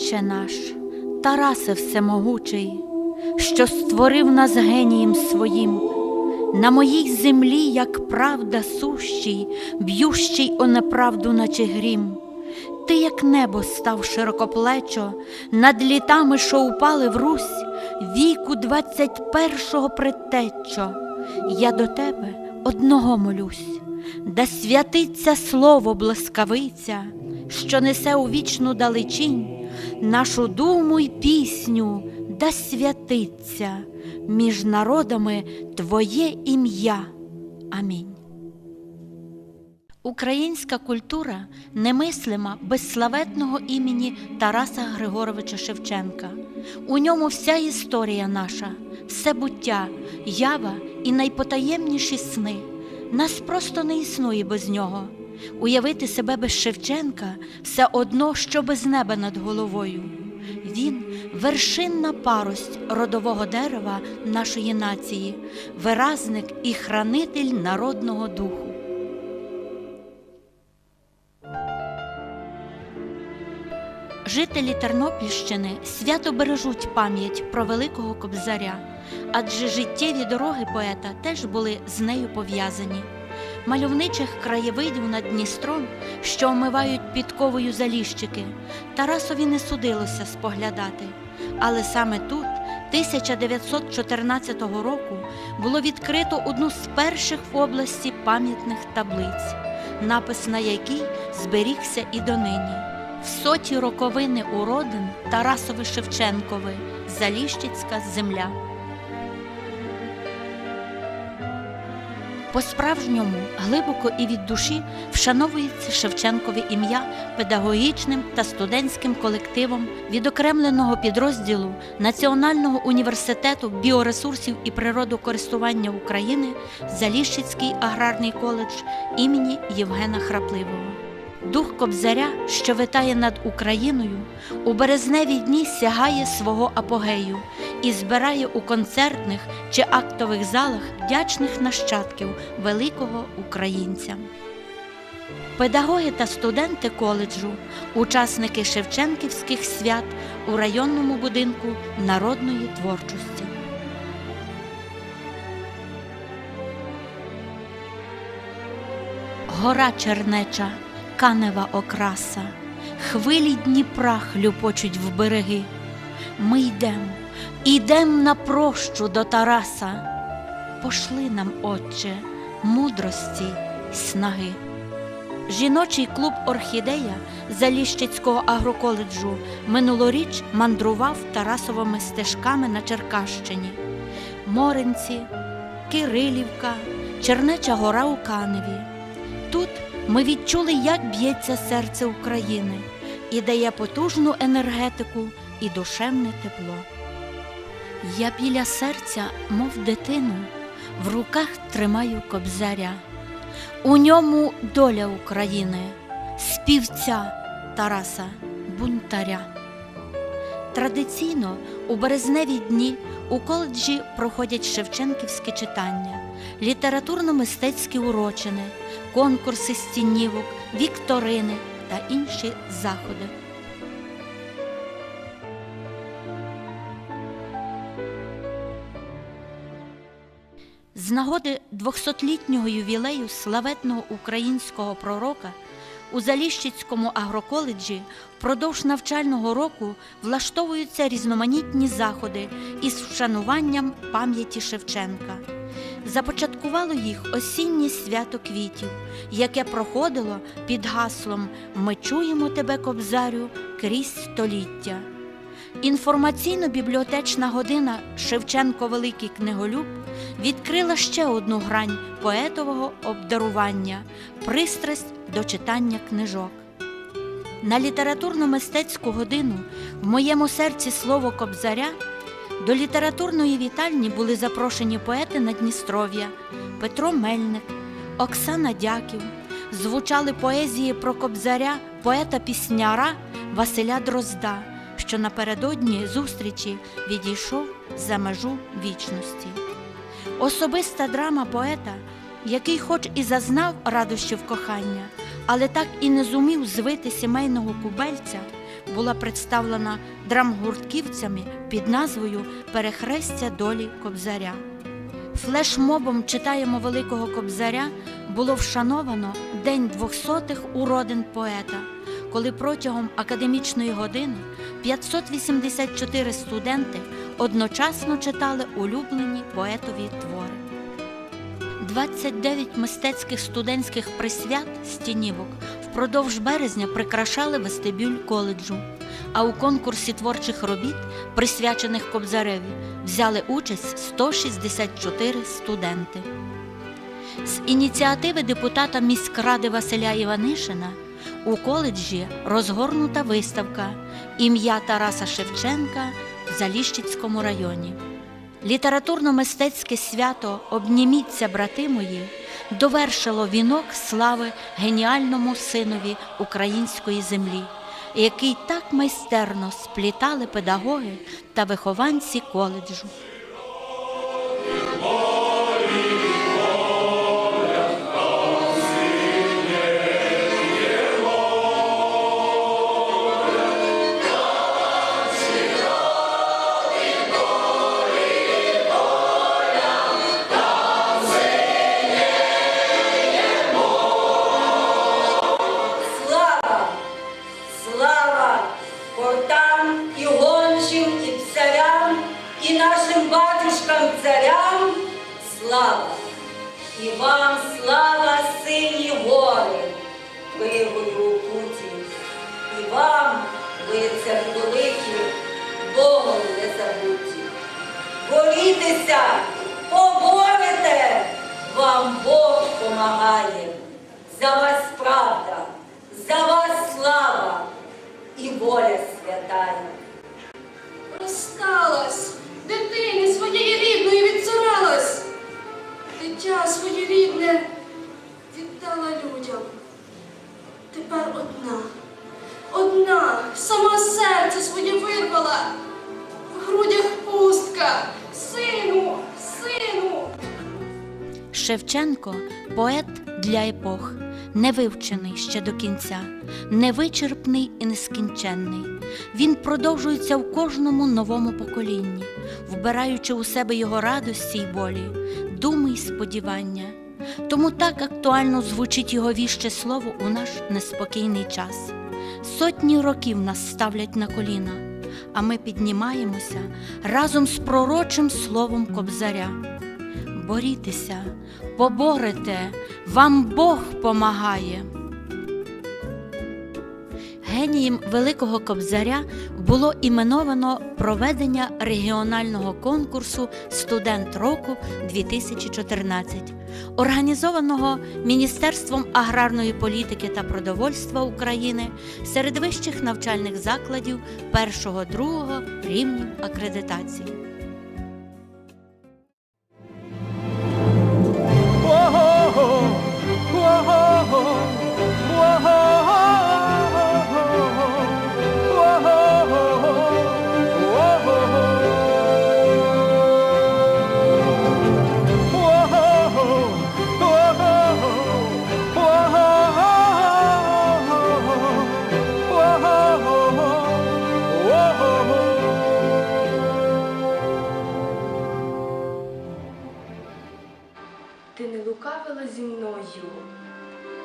Отче наш, Тарасе Всемогучий, що створив нас генієм своїм, на моїй землі, як правда сущий, б'ющий о неправду, наче грім. Ти, як небо, став широкоплечо, над літами, що упали в Русь, віку двадцять першого предтечо, я до тебе одного молюсь, да святиться слово блискавиця, що несе у вічну далечінь, нашу думу й пісню, да святиться між народами Твоє ім'я. Амінь. Українська культура немислима без славетного імені Тараса Григоровича Шевченка. У ньому вся історія наша, все буття, ява і найпотаємніші сни. Нас просто не існує без нього. Уявити себе без Шевченка все одно, що без неба над головою. Він вершинна парость родового дерева нашої нації, виразник і хранитель народного духу. Жителі Тернопільщини свято бережуть пам'ять про Великого Кобзаря, адже життєві дороги поета теж були з нею пов'язані. Мальовничих краєвидів над Дністром, що омивають підковою заліщики, Тарасові не судилося споглядати. Але саме тут, 1914 року, було відкрито одну з перших в області пам'ятних таблиць, напис на якій зберігся і донині. В соті роковини уродин Тарасови Шевченкови Заліщицька земля. По-справжньому глибоко і від душі вшановується Шевченкове ім'я педагогічним та студентським колективом відокремленого підрозділу Національного університету біоресурсів і природокористування України Заліщицький аграрний коледж імені Євгена Храпливого. Дух Кобзаря, що витає над Україною, у березневі дні сягає свого апогею і збирає у концертних чи актових залах вдячних нащадків великого українця. Педагоги та студенти коледжу, учасники Шевченківських свят у районному будинку народної творчості. Гора Чернеча, канева окраса, хвилі Дніпра хлюпочуть в береги. Ми йдем, ідем на прощу до Тараса. Пошли нам, Отче, мудрості й снаги. Жіночий клуб Орхідея Заліщицького агроколеджу минулоріч мандрував Тарасовими стежками на Черкащині. Моринці, Кирилівка, Чернеча гора у Каневі. Тут ми відчули, як б'ється серце України і дає потужну енергетику і душевне тепло. Я біля серця, мов дитину, в руках тримаю кобзаря. У ньому доля України, співця Тараса Бунтаря. Традиційно у березневі дні у коледжі проходять шевченківські читання, літературно-мистецькі урочини, конкурси стінівок, вікторини та інші заходи. З нагоди 200-літнього ювілею славетного українського пророка у Заліщицькому агроколеджі впродовж навчального року влаштовуються різноманітні заходи із вшануванням пам'яті Шевченка. Започаткувало їх осіннє свято квітів, яке проходило під гаслом Ми чуємо тебе, кобзарю, крізь століття. Інформаційно-бібліотечна година Шевченко Великий книголюб відкрила ще одну грань поетового обдарування пристрасть до читання книжок. На літературно-мистецьку годину в моєму серці слово Кобзаря до літературної вітальні були запрошені поети Надністров'я Петро Мельник, Оксана Дяків. Звучали поезії про Кобзаря, поета-пісняра Василя Дрозда, що напередодні зустрічі відійшов за межу вічності. Особиста драма поета, який хоч і зазнав радощів кохання, але так і не зумів звити сімейного кубельця, була представлена драмгуртківцями під назвою Перехрестя долі Кобзаря. Флешмобом читаємо Великого Кобзаря було вшановано День двохсотих уродин поета, коли протягом академічної години 584 студенти одночасно читали улюблені поетові твори. 29 мистецьких студентських присвят стінівок впродовж березня прикрашали вестибюль коледжу. А у конкурсі творчих робіт, присвячених Кобзареві, взяли участь 164 студенти. З ініціативи депутата міськради Василя Іванишина у коледжі розгорнута виставка ім'я Тараса Шевченка Заліщицькому районі. Літературно-мистецьке свято Обніміться, брати мої довершило вінок слави геніальному синові української землі, який так майстерно сплітали педагоги та вихованці коледжу. Борітеся, поборете, вам Бог помагає. За вас правда, за вас слава і воля святая. Розсталась, дитини своєї рідної відцуралась, дитя своє рідне віддала людям. Тепер одна, одна, сама серце своє вирвала, в грудях пустка, сину, сину. Шевченко поет для епох, невивчений ще до кінця, невичерпний і нескінченний. Він продовжується в кожному новому поколінні, вбираючи у себе його радості й болі, думи й сподівання. Тому так актуально звучить його віще слово у наш неспокійний час. Сотні років нас ставлять на коліна, а ми піднімаємося разом з пророчим словом Кобзаря. Борітеся, поборете, вам Бог помагає. Генієм Великого Кобзаря було іменовано проведення регіонального конкурсу Студент року 2014, організованого Міністерством аграрної політики та продовольства України серед вищих навчальних закладів першого-другого рівнів акредитації.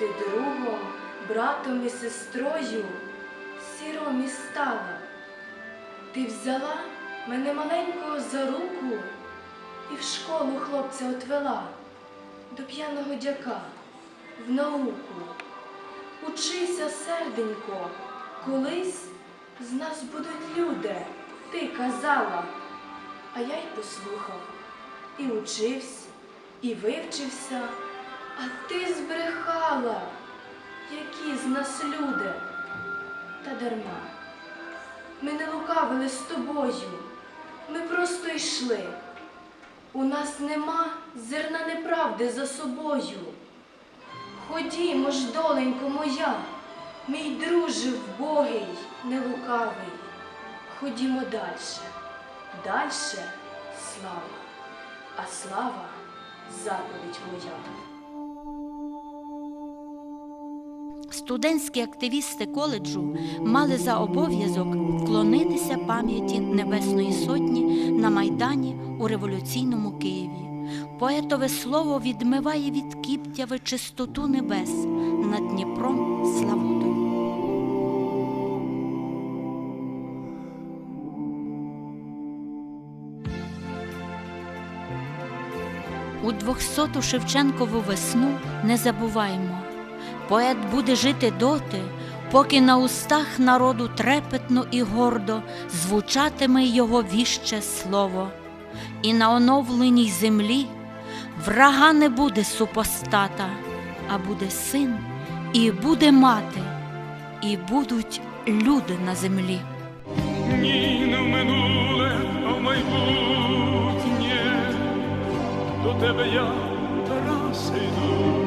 Ти другом, братом і сестрою сіром і стала. Ти взяла мене маленького за руку і в школу хлопця отвела до п'яного дяка в науку. Учися, серденько, колись з нас будуть люди, ти казала. А я й послухав, і учився, і вивчився, а ти збрехала, які з нас люди, та дарма. Ми не лукавили з тобою, ми просто йшли. У нас нема зерна неправди за собою. Ходімо ж, доленько моя, мій друже вбогий, не лукавий. Ходімо дальше, дальше слава, а слава заповідь моя. Студентські активісти коледжу мали за обов'язок вклонитися пам'яті Небесної Сотні на Майдані у революційному Києві. Поетове слово відмиває від кіптяви чистоту небес над Дніпром Славутою. У двохсоту Шевченкову весну не забуваймо. Поет буде жити доти, поки на устах народу трепетно і гордо звучатиме його віще слово, і на оновленій землі врага не буде супостата, а буде син, і буде мати, і будуть люди на землі. Ні, не в минуле, а в майбутнє. До тебе я, Тарасе, йду.